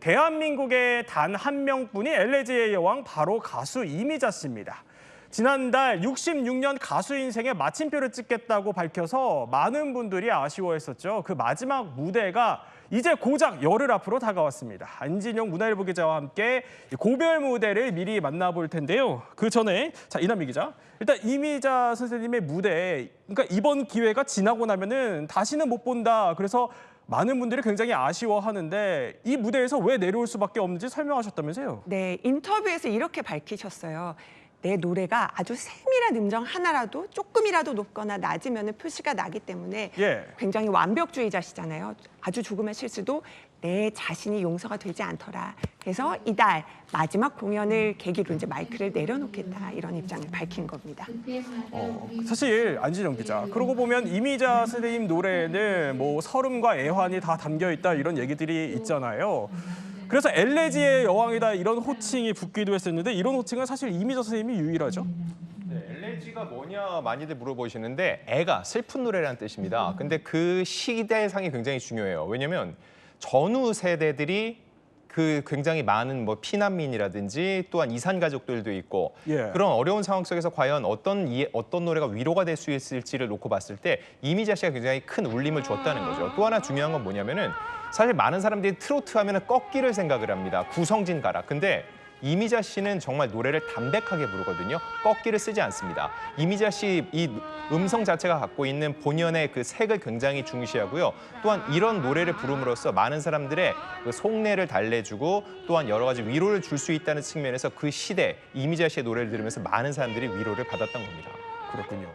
대한민국의 단 한 명뿐인 엘레지의 여왕 바로 가수 이미자 씨입니다. 지난달 66년 가수 인생의 마침표를 찍겠다고 밝혀서 많은 분들이 아쉬워했었죠. 그 마지막 무대가 이제 고작 열흘 앞으로 다가왔습니다. 안진용 문화일보 기자와 함께 고별 무대를 미리 만나볼 텐데요. 그 전에 자 이남희 기자, 일단 이미자 선생님의 무대, 그러니까 이번 기회가 지나고 나면은 다시는 못 본다. 그래서 많은 분들이 굉장히 아쉬워하는데 이 무대에서 왜 내려올 수밖에 없는지 설명하셨다면서요? 네, 인터뷰에서 이렇게 밝히셨어요. 내 노래가 아주 세밀한 음정 하나라도 조금이라도 높거나 낮으면 표시가 나기 때문에 예. 굉장히 완벽주의자시잖아요. 아주 조금의 실수도 내 자신이 용서가 되지 않더라. 그래서 이달 마지막 공연을 계기로 이제 마이크를 내려놓겠다 이런 입장을 밝힌 겁니다. 어, 사실 안진영 기자 그러고 보면 이미자 선생님 노래에는 뭐 서름과 애환이 다 담겨 있다 이런 얘기들이 있잖아요. 그래서 엘레지의 여왕이다 이런 호칭이 붙기도 했었는데 이런 호칭은 사실 이미자 선생님이 유일하죠. 네, 엘레지가 뭐냐 많이들 물어보시는데 애가 슬픈 노래라는 뜻입니다. 근데 그 시대상이 굉장히 중요해요. 왜냐면 전후 세대들이 그 굉장히 많은 뭐 피난민이라든지 또한 이산 가족들도 있고 예. 그런 어려운 상황 속에서 과연 어떤 이, 어떤 노래가 위로가 될 수 있을지를 놓고 봤을 때 이미자 씨가 굉장히 큰 울림을 줬다는 거죠. 또 하나 중요한 건 뭐냐면은 사실 많은 사람들이 트로트 하면은 꺾기를 생각을 합니다. 구성진 가라. 근데 이미자 씨는 정말 노래를 담백하게 부르거든요. 꺾기를 쓰지 않습니다. 이미자 씨 이 음성 자체가 갖고 있는 본연의 그 색을 굉장히 중시하고요. 또한 이런 노래를 부름으로써 많은 사람들의 그 속내를 달래주고 또한 여러 가지 위로를 줄 수 있다는 측면에서 그 시대 이미자 씨의 노래를 들으면서 많은 사람들이 위로를 받았던 겁니다. 그렇군요.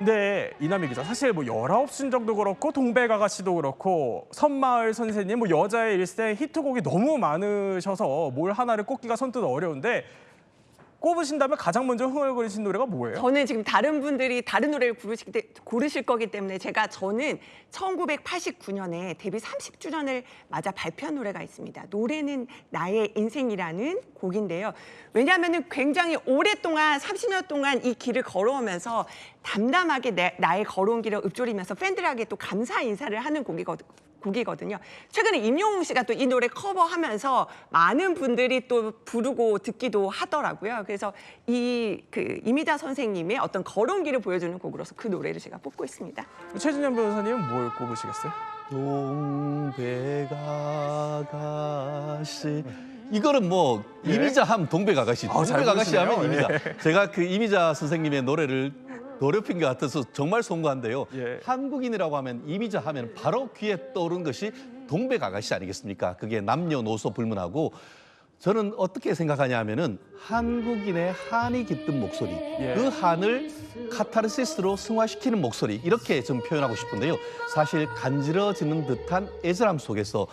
근데 이남희 기자. 사실 뭐 열아홉 신정도 그렇고 동백아가씨도 그렇고 선마을 선생님 뭐 여자의 일생 히트곡이 너무 많으셔서 뭘 하나를 꼽기가 선뜻 어려운데 꼽으신다면 가장 먼저 흥얼거리신 노래가 뭐예요? 저는 지금 다른 분들이 다른 노래를 고르실, 때, 고르실 거기 때문에 제가 저는 1989년에 데뷔 30주년을 맞아 발표한 노래가 있습니다. 노래는 나의 인생이라는 곡인데요. 왜냐하면 굉장히 오랫동안 30년 동안 이 길을 걸어오면서 담담하게 내, 나의 걸어온 길을 읊조리면서 팬들에게 또 감사 인사를 하는 곡이거든요. 곡이거든요. 최근에 임영웅 씨가 또 이 노래 커버하면서 많은 분들이 또 부르고 듣기도 하더라고요. 그래서 이 그 이미자 선생님의 어떤 걸음길을 보여주는 곡으로서 그 노래를 제가 뽑고 있습니다. 최진영 변호사님은 뭘 꼽으시겠어요? 동백아가씨 이거는 뭐 이미자 함 동백아가씨 아, 잘 동백아가씨 하면. 이미자 제가 그 이미자 선생님의 노래를 노래핀 것 같아서 정말 송구한데요 예. 한국인이라고 하면 이미자 하면 바로 귀에 떠오르는 것이 동백 아가씨 아니겠습니까 그게 남녀노소 불문하고 저는 어떻게 생각하냐 하면은 한국인의 한이 깃든 목소리 예. 그 한을 카타르시스로 승화시키는 목소리 이렇게 좀 표현하고 싶은데요 사실 간지러지는 듯한 애절함 속에서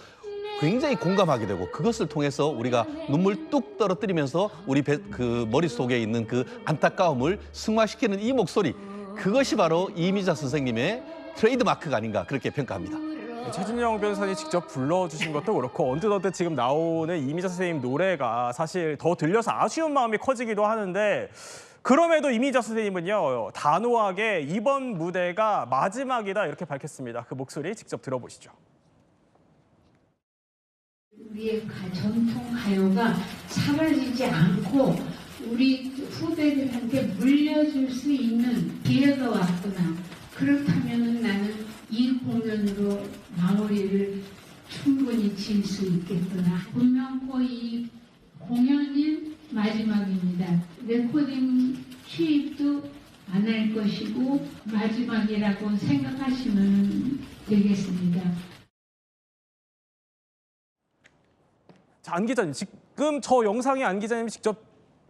굉장히 공감하게 되고 그것을 통해서 우리가 눈물 뚝 떨어뜨리면서 우리 배, 그 머릿속에 있는 그 안타까움을 승화시키는 이 목소리 그것이 바로 이미자 선생님의 트레이드 마크가 아닌가 그렇게 평가합니다. 최진영 변호사님 직접 불러주신 것도 그렇고 언뜻언뜻 지금 나오는 이미자 선생님 노래가 사실 더 들려서 아쉬운 마음이 커지기도 하는데 그럼에도 이미자 선생님은요 단호하게 이번 무대가 마지막이다 이렇게 밝혔습니다. 그 목소리 직접 들어보시죠. 우리의 가- 전통 가요가 사라지지 않고 우리 후배들한테 물려줄 수 있는 기회가 왔구나. 그렇다면 나는 이 공연으로 마무리를 충분히 지을 수 있겠구나. 분명코 이 공연이 마지막입니다. 레코딩 취입도 안 할 것이고 마지막이라고 생각하시면 되겠습니다. 자, 안 기자님 지금 저 영상이 안 기자님이 직접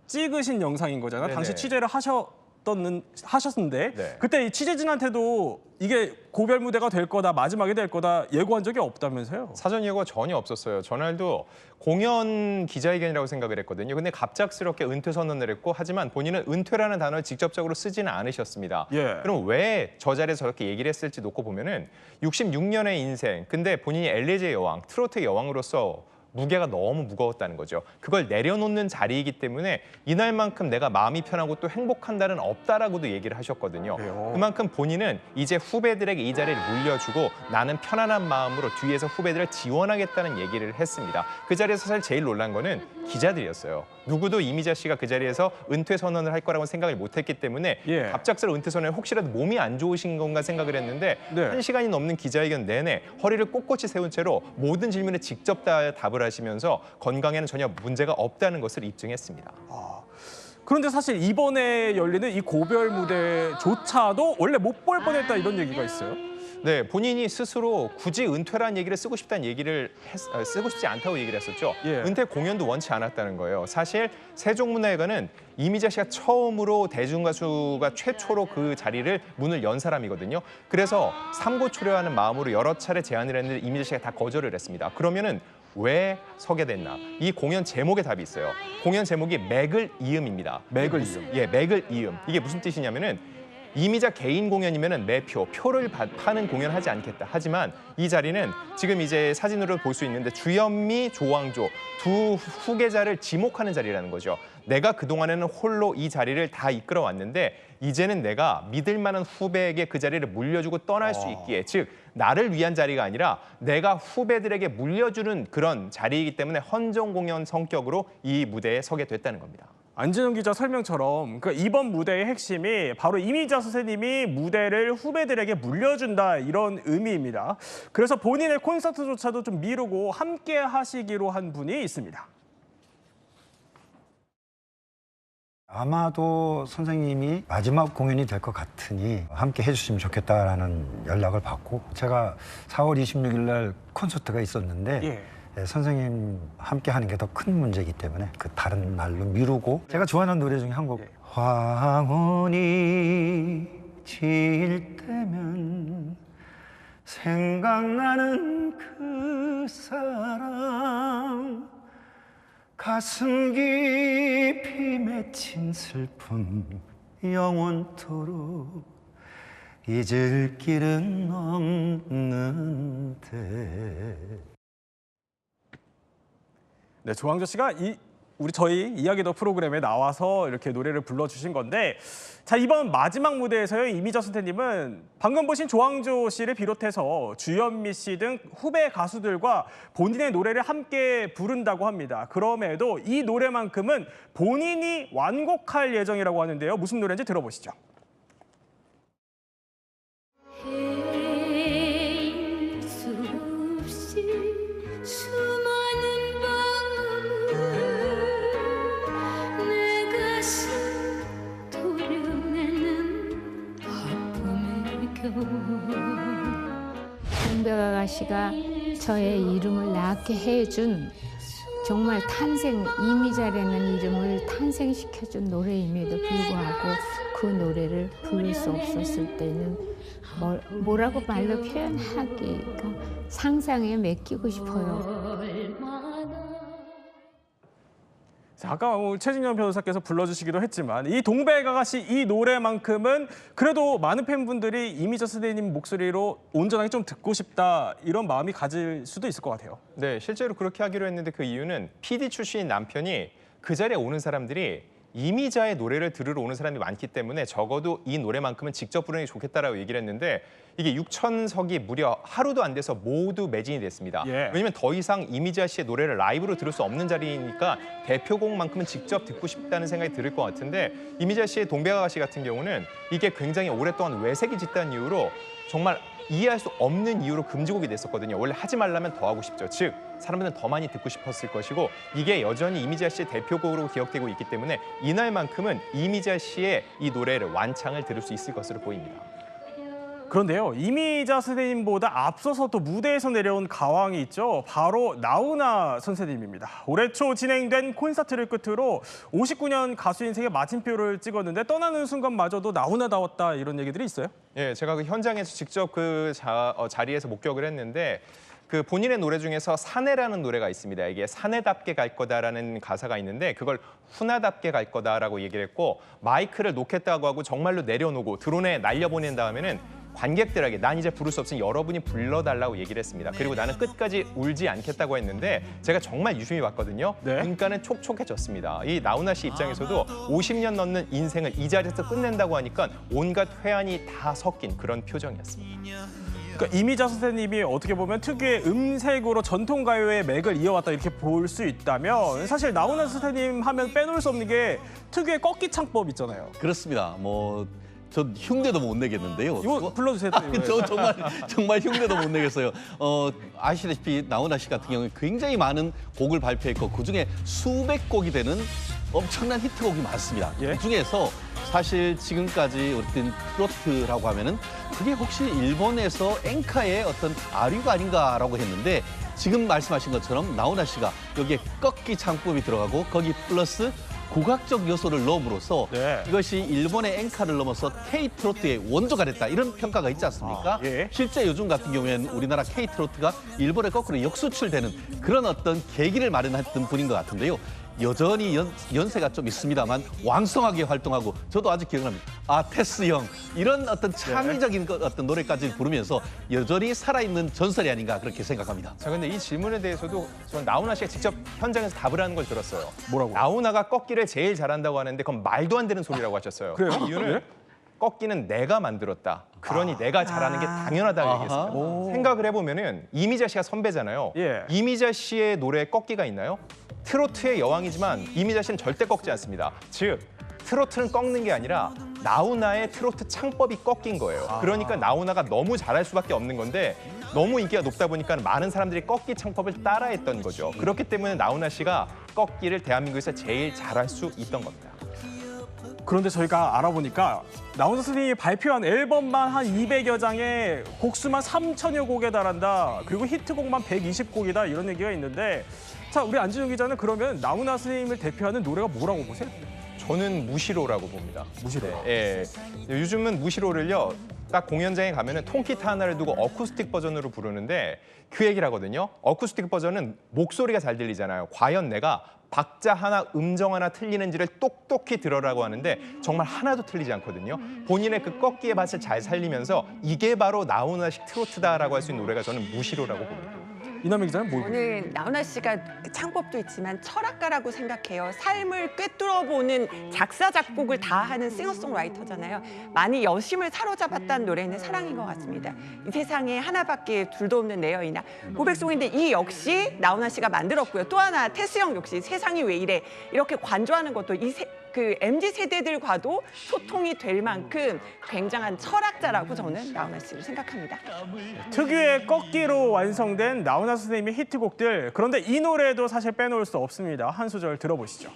찍으신 영상인 거잖아요. 네네. 당시 취재를 하셨던 하셨는데 네. 그때 이 취재진한테도 이게 고별 무대가 될 거다 마지막이 될 거다 예고한 적이 없다면서요? 사전 예고가 전혀 없었어요. 전날도 공연 기자회견이라고 생각을 했거든요. 근데 갑작스럽게 은퇴 선언을 했고 하지만 본인은 은퇴라는 단어를 직접적으로 쓰지는 않으셨습니다. 예. 그럼 왜 저 자리에서 저렇게 얘기를 했을지 놓고 보면은 66년의 인생, 근데 본인이 엘레제 여왕, 트로트 여왕으로서 무게가 너무 무거웠다는 거죠. 그걸 내려놓는 자리이기 때문에 이날만큼 내가 마음이 편하고 또 행복한 날은 없다라고도 얘기를 하셨거든요. 그래요? 그만큼 본인은 이제 후배들에게 이 자리를 물려주고 나는 편안한 마음으로 뒤에서 후배들을 지원하겠다는 얘기를 했습니다. 그 자리에서 사실 제일 놀란 거는 기자들이었어요. 누구도 이미자 씨가 그 자리에서 은퇴 선언을 할 거라고 생각을 못했기 때문에 예. 갑작스러운 은퇴 선언에 혹시라도 몸이 안 좋으신 건가 생각을 했는데 네. 한 시간이 넘는 기자회견 내내 허리를 꼿꼿이 세운 채로 모든 질문에 직접 다 답을 하시면서 건강에는 전혀 문제가 없다는 것을 입증했습니다. 그런데 사실 이번에 열리는 이 고별 무대조차도 원래 못 볼 뻔했다 이런 얘기가 있어요. 네, 본인이 스스로 굳이 은퇴라는 얘기를 쓰고 싶다는 얘기를 했- 어, 쓰고 싶지 않다고 얘기를 했었죠. 예. 은퇴 공연도 원치 않았다는 거예요. 사실 세종문화회관은 이미자 씨가 처음으로 대중가수가 최초로 그 자리를 문을 연 사람이거든요. 그래서 삼고초려하는 마음으로 여러 차례 제안을 했는데 이미자 씨가 다 거절을 했습니다. 그러면은 왜 서게 됐나? 이 공연 제목에 답이 있어요. 공연 제목이 맥을 이음입니다. 맥을 이음. 예, 맥을 이음. 이게 무슨 뜻이냐면은 이미자 개인 공연이면은 매표 표를 바- 파는 공연하지 않겠다. 하지만 이 자리는 지금 이제 사진으로 볼 수 있는데 주현미, 조왕조 두 후계자를 지목하는 자리라는 거죠. 내가 그 동안에는 홀로 이 자리를 다 이끌어 왔는데 이제는 내가 믿을 만한 후배에게 그 자리를 물려주고 떠날 수 있기에 즉 나를 위한 자리가 아니라 내가 후배들에게 물려주는 그런 자리이기 때문에 헌정 공연 성격으로 이 무대에 서게 됐다는 겁니다. 안진영 기자 설명처럼 그 이번 무대의 핵심이 바로 이미자 선생님이 무대를 후배들에게 물려준다 이런 의미입니다. 그래서 본인의 콘서트조차도 좀 미루고 함께 하시기로 한 분이 있습니다. 아마도 선생님이 마지막 공연이 될 것 같으니 함께 해주시면 좋겠다라는 연락을 받고 제가 4월 26일 날 콘서트가 있었는데 예. 예, 선생님 함께 하는 게 더 큰 문제이기 때문에 그 다른 날로 미루고 제가 좋아하는 노래 중에 한곡 예. 황혼이 질 때면 생각나는 그 사람 가슴 깊이 맺힌 슬픔 영원토록 잊을 길은 없는데 네, 조항조 씨가 이 우리 저희 이야기 더 프로그램에 나와서 이렇게 노래를 불러주신 건데 자 이번 마지막 무대에서요 이미자 선생님은 방금 보신 조항조 씨를 비롯해서 주현미 씨 등 후배 가수들과 본인의 노래를 함께 부른다고 합니다. 그럼에도 이 노래만큼은 본인이 완곡할 예정이라고 하는데요. 무슨 노래인지 들어보시죠. 아가씨가 저의 이름을 낳게 해준 정말 탄생 이미자라는 이름을 탄생시켜준 노래임에도 불구하고 그 노래를 부를 수 없었을 때는 뭘, 뭐라고 말로 표현하기가 상상에 맡기고 싶어요. 자, 아까 오늘 최진영 변호사께서 불러주시기도 했지만 이 동백아가씨 이 노래만큼은 그래도 많은 팬분들이 이미자 선생님 목소리로 온전하게 좀 듣고 싶다 이런 마음이 가질 수도 있을 것 같아요. 네, 실제로 그렇게 하기로 했는데 그 이유는 PD 출신인 남편이 그 자리에 오는 사람들이 이미자의 노래를 들으러 오는 사람이 많기 때문에 적어도 이 노래만큼은 직접 부르는 게 좋겠다라고 얘기를 했는데 이게 6천석이 무려 하루도 안 돼서 모두 매진이 됐습니다. 예. 왜냐면 더 이상 이미자 씨의 노래를 라이브로 들을 수 없는 자리니까 대표곡만큼은 직접 듣고 싶다는 생각이 들을 것 같은데 이미자 씨의 동백아가씨 같은 경우는 이게 굉장히 오랫동안 외색이 짙다는 이유로 정말 이해할 수 없는 이유로 금지곡이 됐었거든요. 원래 하지 말라면 더 하고 싶죠. 즉 사람들은 더 많이 듣고 싶었을 것이고 이게 여전히 이미자 씨의 대표곡으로 기억되고 있기 때문에 이날만큼은 이미자 씨의 이 노래를 완창을 들을 수 있을 것으로 보입니다. 그런데요, 이미자 선생님보다 앞서서 또 무대에서 내려온 가왕이 있죠. 바로 나훈아 선생님입니다. 올해 초 진행된 콘서트를 끝으로 59년 가수 인생의 마침표를 찍었는데 떠나는 순간마저도 나훈아다웠다 이런 얘기들이 있어요. 예, 제가 그 현장에서 직접 그 자, 어, 자리에서 목격을 했는데 그 본인의 노래 중에서 사내라는 노래가 있습니다. 이게 사내답게 갈 거다라는 가사가 있는데 그걸 훈아답게 갈 거다라고 얘기를 했고 마이크를 놓겠다고 하고 정말로 내려놓고 드론에 날려보낸 다음에는 관객들에게 난 이제 부를 수 없으니 여러분이 불러달라고 얘기를 했습니다. 그리고 나는 끝까지 울지 않겠다고 했는데 제가 정말 유심히 봤거든요. 네. 눈가는 촉촉해졌습니다. 이 나훈아 씨 입장에서도 50년 넘는 인생을 이 자리에서 끝낸다고 하니까 온갖 회한이 다 섞인 그런 표정이었습니다. 그러니까 이미자 선생님이 어떻게 보면 특유의 음색으로 전통 가요의 맥을 이어왔다 이렇게 볼 수 있다면 사실 나훈아 선생님 하면 빼놓을 수 없는 게 특유의 꺾기 창법 있잖아요. 그렇습니다. 뭐. 전 흉내도 못 내겠는데요. 이거 불러주세요. 또 이거. 저 정말 정말 흉내도 못 내겠어요. 어, 아시다시피 나훈아 씨 같은 경우에 굉장히 많은 곡을 발표했고 그 중에 수백 곡이 되는 엄청난 히트곡이 많습니다. 예. 그 중에서 사실 지금까지 어떤 트로트라고 하면은 그게 혹시 일본에서 엔카의 어떤 아류가 아닌가라고 했는데 지금 말씀하신 것처럼 나훈아 씨가 여기에 꺾기 창법이 들어가고 거기 플러스 국악적 요소를 넣음으로써 네. 이것이 일본의 엔카를 넘어서 K-트로트의 원조가 됐다 이런 평가가 있지 않습니까? 아, 예. 실제 요즘 같은 경우에는 우리나라 K-트로트가 일본에 거꾸로 역수출되는 그런 어떤 계기를 마련했던 분인 것 같은데요. 여전히 연, 연세가 좀 있습니다만 왕성하게 활동하고 저도 아직 기억납니다. 아 테스 형 이런 어떤 창의적인 그 어떤 노래까지 부르면서 여전히 살아있는 전설이 아닌가 그렇게 생각합니다. 자, 근데 이 질문에 대해서도 전 나훈아 씨가 직접 현장에서 답을 하는 걸 들었어요. 뭐라고요? 나훈아가 꺾기를 제일 잘한다고 하는데 그건 말도 안 되는 소리라고 하셨어요. 그래요? 그 이유는 예? 꺾기는 내가 만들었다. 그러니 내가 잘하는 게 당연하다고. 얘기했어요. 생각을 해보면 은 이미자 씨가 선배잖아요. 예. 이미자 씨의 노래에 꺾기가 있나요? 트로트의 여왕이지만 이미자 씨는 절대 꺾지 않습니다. 즉 트로트는 꺾는 게 아니라 나훈아의 트로트 창법이 꺾인 거예요. 그러니까 나훈아가 너무 잘할 수밖에 없는 건데 너무 인기가 높다 보니까 많은 사람들이 꺾기 창법을 따라했던 거죠. 그렇기 때문에 나훈아 씨가 꺾기를 대한민국에서 제일 잘할 수 있던 겁니다. 그런데 저희가 알아보니까 나훈아 선생님이 발표한 앨범만 한 200여 장에 곡수만 3천여 곡에 달한다. 그리고 히트곡만 120곡이다 이런 얘기가 있는데 자 우리 안진영 기자는 그러면 나훈아 선생님을 대표하는 노래가 뭐라고 보세요? 저는 무시로라고 봅니다. 무시로. 예. 요즘은 무시로를요. 딱 공연장에 가면은 통기타 하나를 두고 어쿠스틱 버전으로 부르는데 그 얘기를 하거든요. 어쿠스틱 버전은 목소리가 잘 들리잖아요. 과연 내가 박자 하나, 음정 하나 틀리는지를 똑똑히 들어라고 하는데 정말 하나도 틀리지 않거든요. 본인의 그 꺾기의 맛을 잘 살리면서 이게 바로 나훈아식 트로트다라고 할 수 있는 노래가 저는 무시로라고 봅니다. 이남희 기자는 뭐? 저는 나훈아 씨가 그 창법도 있지만 철학가라고 생각해요. 삶을 꿰뚫어보는 작사 작곡을 다 하는 싱어송라이터잖아요. 많이 여심을 사로잡았다는 노래는 사랑인 것 같습니다. 이 세상에 하나밖에 둘도 없는 내 여인아 고백송인데 이 역시 나훈아 씨가 만들었고요. 또 하나 테스 형 역시 세상이 왜 이래 이렇게 관조하는 것도 이 세, 그 MZ 세대들과도 소통이 될 만큼 굉장한 철학자라고 저는 나훈아 씨를 생각합니다. 특유의 꺾기로 완성된 나훈아 선생님의 히트곡들 그런데 이 노래도 사실 빼놓을 수 없습니다. 한 소절 들어보시죠.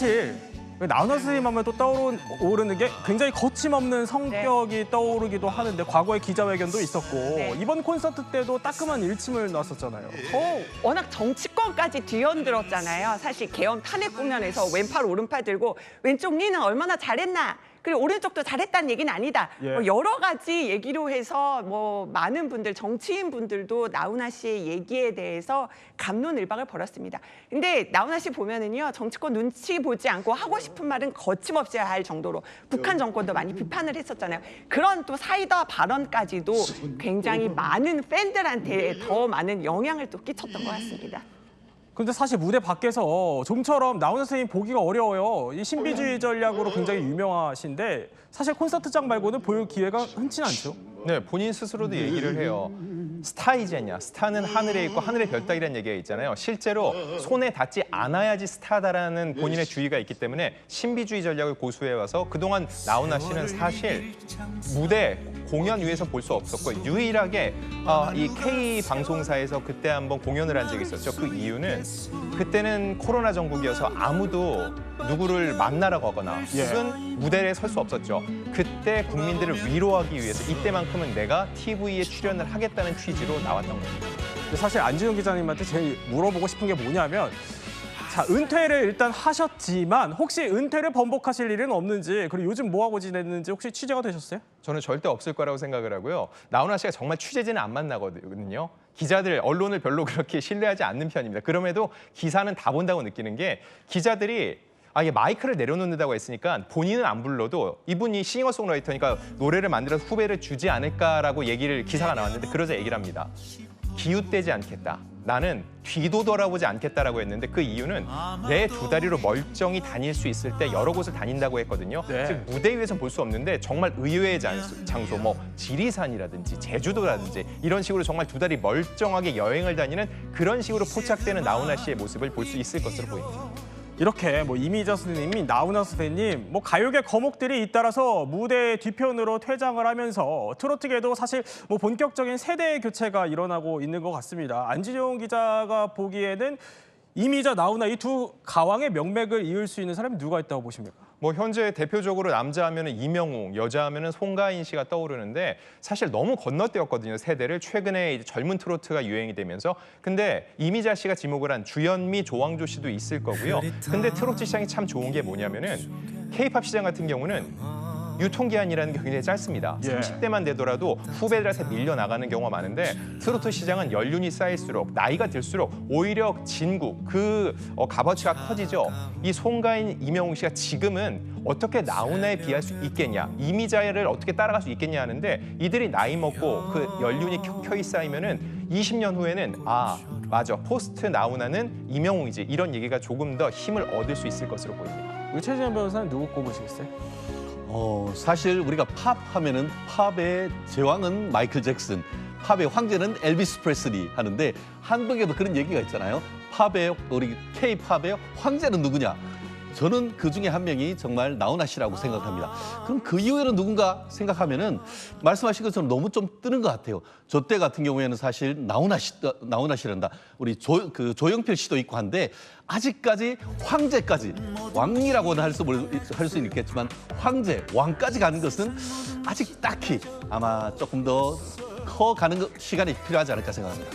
사실 나훈아 선생님 하면 또 떠오르는 게 굉장히 거침없는 성격이 떠오르기도 하는데 과거에 기자회견도 있었고 네. 이번 콘서트 때도 따끔한 일침을 놨었잖아요. 어, 워낙 정치권까지 뒤흔들었잖아요. 사실 개헌 탄핵 국면에서 왼팔 오른팔 들고 왼쪽 니는 얼마나 잘했나 그리고 오른쪽도 잘했다는 얘기는 아니다. 예. 뭐 여러 가지 얘기로 해서 뭐 많은 분들 정치인 분들도 나훈아 씨의 얘기에 대해서 감론을박을 벌였습니다. 근데 나훈아 씨 보면은요 정치권 눈치 보지 않고 하고 싶은 말은 거침없이 할 정도로 북한 정권도 많이 비판을 했었잖아요. 그런 또 사이다 발언까지도 굉장히 많은 팬들한테 더 많은 영향을 또 끼쳤던 것 같습니다. 근데 사실 무대 밖에서 좀처럼 나훈아 선생님 보기가 어려워요. 이 신비주의 전략으로 굉장히 유명하신데 사실 콘서트장 말고는 볼 기회가 흔치 않죠. 네, 본인 스스로도 얘기를 해요. 스타이제냐, 스타는 하늘에 있고 하늘의 별따기라는 얘기가 있잖아요. 실제로 손에 닿지 않아야지 스타다라는 본인의 주의가 있기 때문에 신비주의 전략을 고수해 와서 그동안 나훈아 씨는 사실 무대 공연 위에서 볼 수 없었고 유일하게 어, 이 K 방송사에서 그때 한번 공연을 한 적이 있었죠. 그 이유는 그때는 코로나 전국이어서 아무도 누구를 만나러 가거나 예. 혹은 무대에 설 수 없었죠. 그때 국민들을 위로하기 위해서 이때만 큼은 내가 TV에 출연을 하겠다는 취지로 나왔던 겁니다. 사실 안진영 기자님한테 제일 물어보고 싶은 게 뭐냐면 자, 은퇴를 일단 하셨지만 혹시 은퇴를 번복하실 일은 없는지 그리고 요즘 뭐 하고 지냈는지 혹시 취재가 되셨어요? 저는 절대 없을 거라고 생각을 하고요. 나훈아 씨가 정말 취재진을 안 만나거든요. 기자들, 언론을 별로 그렇게 신뢰하지 않는 편입니다. 그럼에도 기사는 다 본다고 느끼는 게 기자들이 아, 이게 마이크를 내려놓는다고 했으니까 본인은 안 불러도 이분이 싱어송라이터니까 노래를 만들어서 후배를 주지 않을까라고 얘기를 기사가 나왔는데 그러자 얘기를 합니다. 기웃대지 않겠다. 나는 뒤도 돌아보지 않겠다라고 했는데 그 이유는 내 두 다리로 멀쩡히 다닐 수 있을 때 여러 곳을 다닌다고 했거든요. 네. 즉 무대 위에서 볼 수 없는데 정말 의외의 장소, 장소 뭐 지리산이라든지 제주도라든지 이런 식으로 정말 두 다리 멀쩡하게 여행을 다니는 그런 식으로 포착되는 나훈아 씨의 모습을 볼 수 있을 것으로 보입니다. 이렇게 뭐 이미자 선생님이 나훈아 선생님 뭐 가요계 거목들이 잇따라서 무대 뒤편으로 퇴장을 하면서 트로트계도 사실 뭐 본격적인 세대 교체가 일어나고 있는 것 같습니다. 안진용 기자가 보기에는 이미자 나훈아 이 두 가왕의 명맥을 이을 수 있는 사람이 누가 있다고 보십니까? 뭐 현재 대표적으로 남자 하면은 이명웅, 여자 하면은 송가인 씨가 떠오르는데 사실 너무 건너뛰었거든요 세대를 최근에 이제 젊은 트로트가 유행이 되면서 근데 이미자 씨가 지목을 한 주현미, 조항조 씨도 있을 거고요. 근데 트로트 시장이 참 좋은 게 뭐냐면은 K-팝 시장 같은 경우는 유통기한이라는 게 굉장히 짧습니다. 예. 30대만 되더라도 후배들한테 밀려 나가는 경우가 많은데 트로트 시장은 연륜이 쌓일수록 나이가 들수록 오히려 진국 그 어, 값어치가 커지죠. 이 송가인 이명웅 씨가 지금은 어떻게 나훈아에 비할 수 있겠냐, 이미자를 어떻게 따라갈 수 있겠냐 하는데 이들이 나이 먹고 그 연륜이 켜켜이 쌓이면 은 20년 후에는 아 맞아 포스트 나훈아는 이명웅이지 이런 얘기가 조금 더 힘을 얻을 수 있을 것으로 보입니다. 우리 최진현 변호사는 누구 꼽으시겠어요? 어, 사실 우리가 팝 하면은 팝의 제왕은 마이클 잭슨, 팝의 황제는 엘비스 프레슬리 하는데 한국에도 그런 얘기가 있잖아요. 팝의 우리 K-팝의 황제는 누구냐? 저는 그 중에 한 명이 정말 나훈아 씨라고 생각합니다. 그럼 그 이후에는 누군가 생각하면은 말씀하신 것처럼 너무 좀 뜨는 것 같아요. 저 때 같은 경우에는 사실 나훈아 씨, 나훈아 씨란다. 우리 조, 그 조영필 씨도 있고 한데 아직까지 황제까지 왕이라고는 할 수 할 수 있겠지만 황제 왕까지 가는 것은 아직 딱히 아마 조금 더 커가는 것- 시간이 필요하지 않을까 생각합니다.